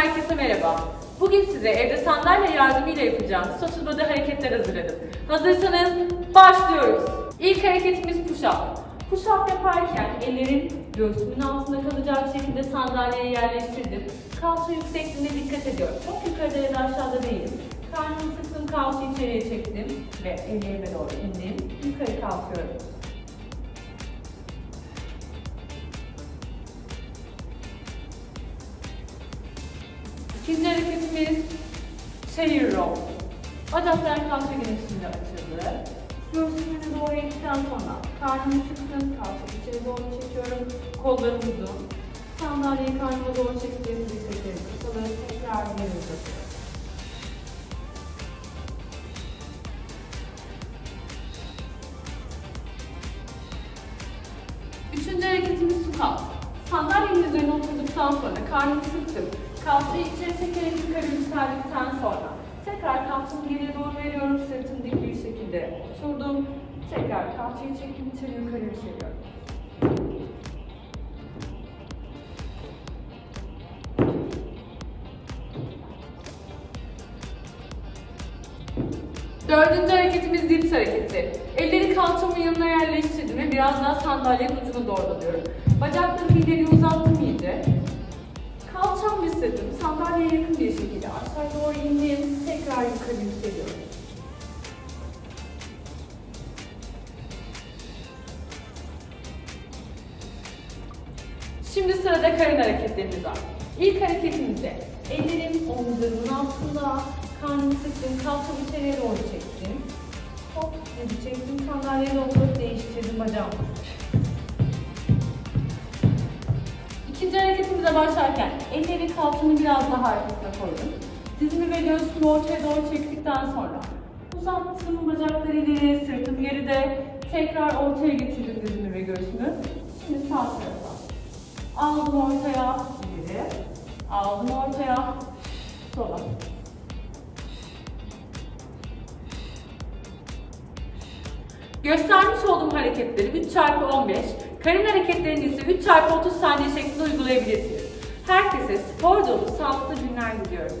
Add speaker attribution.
Speaker 1: herkese merhaba. Bugün size evde sandalye yardımıyla yapacağınız sotuz body hareketler hazırladım. Hazırsanız başlıyoruz. İlk hareketimiz push-up. Push-up yaparken ellerin göğsümün altında kalacak şekilde sandalyeye yerleştirdim. Kalça yüksekliğine dikkat ediyorum. Çok yukarıda ya da aşağıda değilim. Karnımı sıktım, kalça içeriye çektim ve ellerime doğru indim. Yukarı kalkıyorum. İkinci hareketimiz çevir roll. Bacaklar kalça genişliğinde açıldı. Göğsümünü doğru eğildikten sonra karnımı sıktım, kalça içeri doğru çekiyorum. Kollarım uzun. Sandalyeyi karnıma doğru çektiğim dirseklerim kısalı. Tekrar geri uzatıyorum. Üçüncü hareketimiz squat. Sandalyenin üzerine oturduktan sonra karnımı sıktım. Kalçayı içeri çekerek yukarı yükseldikten sonra tekrar kalçamı geriye doğru veriyorum. Sırtım dik bir şekilde oturdum. Tekrar kalçayı çekip içeri yukarı yükseliyorum. Dördüncü hareketimiz dips hareketi. Elleri kalçamın yanına yerleştirdim ve biraz daha sandalyenin ucunu doğruluyorum. Bacaklarımı ileri uzattım iyice. Kalçam sırtım sandalyeye yakın bir şekilde aşağı doğru indim. Tekrar yukarı yükseliyorum. Şimdi sırada karın hareketlerimiz var. İlk hareketimizde karnımı sıktım, kalçamı içeriye doğru çektim. Hop, geri çektim, sandalyeye doğru değiştirdim bacağımı. İkinci hareketimize başlarken elleri kalçamı biraz daha arkasına koydum. Dizimi ve göğsümü ortaya doğru çektikten sonra uzattım bacakları ileri, sırtım geride. Tekrar ortaya getirdim dizimi ve göğsümü. Şimdi sağ tarafa. Aldım ortaya, ileri. Aldım ortaya, sola. Göstermiş olduğum hareketleri 3 çarpı 15, karın hareketlerini ise 3 çarpı 30 saniye şeklinde uygulayabilirsiniz. Herkese spor dolu, sağlıklı günler diliyorum.